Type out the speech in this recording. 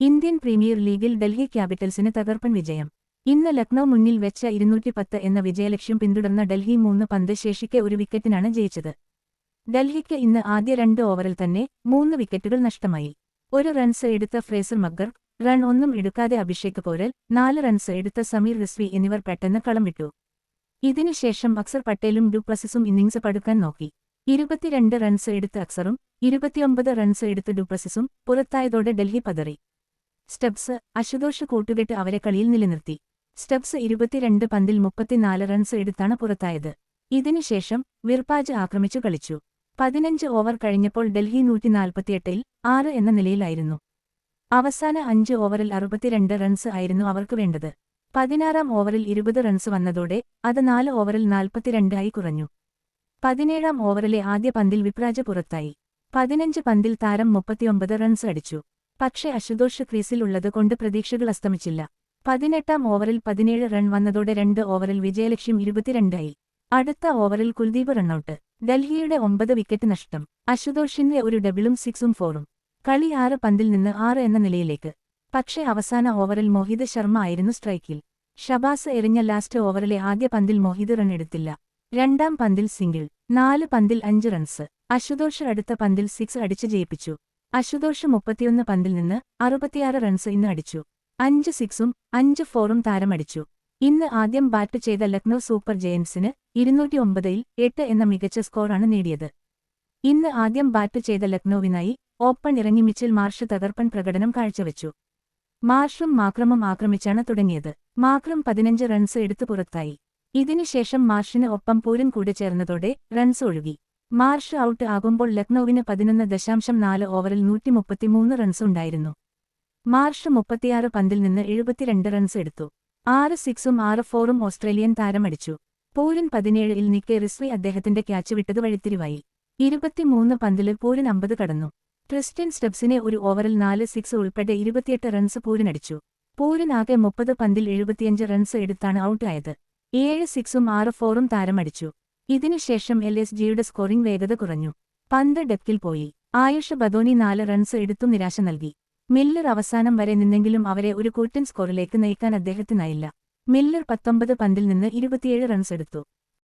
Indian premier ലീഗിൽ ഡൽഹി ക്യാപിറ്റൽസിന് തകർപ്പൻ വിജയം. ഇന്ന് ലക്നൌ മുന്നിൽ വെച്ച ഇരുന്നൂറ്റി പത്ത് എന്ന വിജയലക്ഷ്യം പിന്തുടർന്ന ഡൽഹി മൂന്ന് പന്ത് ശേഷിക്കെ ഒരു വിക്കറ്റിനാണ് ജയിച്ചത്. ഡൽഹിക്ക് ഇന്ന് ആദ്യ രണ്ട് ഓവറിൽ തന്നെ മൂന്ന് വിക്കറ്റുകൾ നഷ്ടമായി. ഒരു റൺസ് എടുത്ത ഫ്രേസർ മഗ്ഗർ റൺ ഒന്നും എടുക്കാതെ അഭിഷേക് പോരൽ നാല് റൺസ് എടുത്ത സമീർ റിസ്വി എന്നിവർ പെട്ടെന്ന് കളം വിട്ടു. ഇതിനുശേഷം അക്സർ പട്ടേലും ഡുപ്ലസിസും ഇന്നിംഗ്സ് പടുക്കാൻ നോക്കി. ഇരുപത്തിരണ്ട് റൺസ് എടുത്ത അക്സറും ഇരുപത്തിയൊമ്പത് റൺസ് എടുത്ത ഡുപ്ലസിസും പുറത്തായതോടെ ഡൽഹി പതറി. സ്റ്റബ്സ് അശുതോഷ് കൂട്ടുകെട്ട് അവരെ കളിയിൽ നിലനിർത്തി. സ്റ്റെപ്സ് ഇരുപത്തിരണ്ട് പന്തിൽ മുപ്പത്തിനാല് റൺസ് എടുത്താണ് പുറത്തായത്. ഇതിനുശേഷം വിർപാജ് ആക്രമിച്ചു കളിച്ചു. പതിനഞ്ച് ഓവർ കഴിഞ്ഞപ്പോൾ ഡൽഹി നൂറ്റിനാൽപ്പത്തിയെട്ടിൽ ആറ് എന്ന നിലയിലായിരുന്നു. അവസാന അഞ്ച് ഓവറിൽ അറുപത്തിരണ്ട് റൺസ് ആയിരുന്നു അവർക്ക് വേണ്ടത്. പതിനാറാം ഓവറിൽ ഇരുപത് റൺസ് വന്നതോടെ അത് നാല് ഓവറിൽ നാൽപ്പത്തിരണ്ടായി കുറഞ്ഞു. പതിനേഴാം ഓവറിലെ ആദ്യ പന്തിൽ വിപ്രാജ് പുറത്തായി. പതിനഞ്ച് പന്തിൽ താരം മുപ്പത്തിയൊമ്പത് റൺസ് അടിച്ചു. പക്ഷേ അശുതോഷ് ക്രീസിൽ കൊണ്ട് പ്രതീക്ഷകൾ അസ്തമിച്ചില്ല. പതിനെട്ടാം ഓവറിൽ പതിനേഴ് റൺ വന്നതോടെ രണ്ട് ഓവറിൽ വിജയലക്ഷ്യം ഇരുപത്തിരണ്ടായി അടുത്ത ഓവറിൽ കുൽദീപ് റണ്ണൌട്ട്. ഡൽഹിയുടെ ഒമ്പത് വിക്കറ്റ് നഷ്ടം. അശുതോഷിന്റെ ഒരു ഡബിളും സിക്സും ഫോറും. കളി ആറ് പന്തിൽ നിന്ന് ആറ് എന്ന നിലയിലേക്ക്. പക്ഷേ അവസാന ഓവറിൽ മോഹിത് ശർമ്മ ആയിരുന്നു സ്ട്രൈക്കിൽ. ഷബാസ് എറിഞ്ഞ ലാസ്റ്റ് ഓവറിലെ ആദ്യ പന്തിൽ മോഹിത് റൺ എടുത്തില്ല. രണ്ടാം പന്തിൽ സിംഗിൾ. നാല് പന്തിൽ അഞ്ച് റൺസ്. അശുതോഷ് അടുത്ത പന്തിൽ സിക്സ് അടിച്ച് ജയിപ്പിച്ചു. അശുതോഷ് മുപ്പത്തിയൊന്ന് പന്തിൽ നിന്ന് അറുപത്തിയാറ് റൺസ് ഇന്ന് അടിച്ചു. അഞ്ച് സിക്സും അഞ്ച് ഫോറും താരമടിച്ചു. ഇന്ന് ആദ്യം ബാറ്റ് ചെയ്ത ലക്നൌ സൂപ്പർ ജയൻസിന് ഇരുന്നൂറ്റിയൊമ്പതിൽ എട്ട് എന്ന മികച്ച സ്കോറാണ് നേടിയത്. ഇന്ന് ആദ്യം ബാറ്റ് ചെയ്ത ലക്നൌവിനായി ഓപ്പൺ ഇറങ്ങി മിച്ചിൽ മാർഷ് തകർപ്പൻ പ്രകടനം കാഴ്ചവെച്ചു. മാർഷും മാക്രമും ആക്രമിച്ചാണ് തുടങ്ങിയത്. മാക്രം പതിനഞ്ച് റൺസ് എടുത്തു പുറത്തായി. ഇതിനുശേഷം മാർഷിന് ഒപ്പം പൂരൻ കൂടെ ചേർന്നതോടെ റൺസ് ഒഴുകി. മാർഷ് ഔട്ട് ആകുമ്പോൾ ലക്നൌവിന് പതിനൊന്ന് ദശാംശം നാല് ഓവറിൽ നൂറ്റിമുപ്പത്തിമൂന്ന് റൺസ് ഉണ്ടായിരുന്നു. മാർഷ് മുപ്പത്തിയാറ് പന്തിൽ നിന്ന് എഴുപത്തിരണ്ട് റൺസ് എടുത്തു. ആറ് സിക്സും ആറ് ഫോറും ഓസ്ട്രേലിയൻ താരമടിച്ചു. പൂരൻ പതിനേഴിൽ നിക്കെ റിസ്വി അദ്ദേഹത്തിന്റെ ക്യാച്ച് വിട്ടത് വഴിത്തിരിവായി. ഇരുപത്തിമൂന്ന് പന്തിൽ പൂരൻ അമ്പത് കടന്നു. ക്രിസ്റ്റ്യൻ സ്റ്റെപ്സിനെ ഒരു ഓവറിൽ നാല് സിക്സ് ഉൾപ്പെടെ ഇരുപത്തിയെട്ട് റൺസ് പൂരനടിച്ചു. പൂരനാകെ മുപ്പത് പന്തിൽ എഴുപത്തിയഞ്ച് റൺസ് എടുത്താണ് ഔട്ടായത്. ഏഴ് സിക്സും ആറ് ഫോറും താരമടിച്ചു. ഇതിനുശേഷം എൽ എസ് ജിയുടെ സ്കോറിംഗ് വേഗത കുറഞ്ഞു. പന്ത് ഡെക്കിൽ പോയി. ആയുഷ് ബദോനി നാല് റൺസ് എടുത്തു നിരാശ നൽകി. മില്ലർ അവസാനം വരെ നിന്നെങ്കിലും അവരെ ഒരു കൂറ്റൻ സ്കോറിലേക്ക് നയിക്കാൻ അദ്ദേഹത്തിനായില്ല. മില്ലർ പത്തൊമ്പത് പന്തിൽ നിന്ന് ഇരുപത്തിയേഴ് റൺസ് എടുത്തു.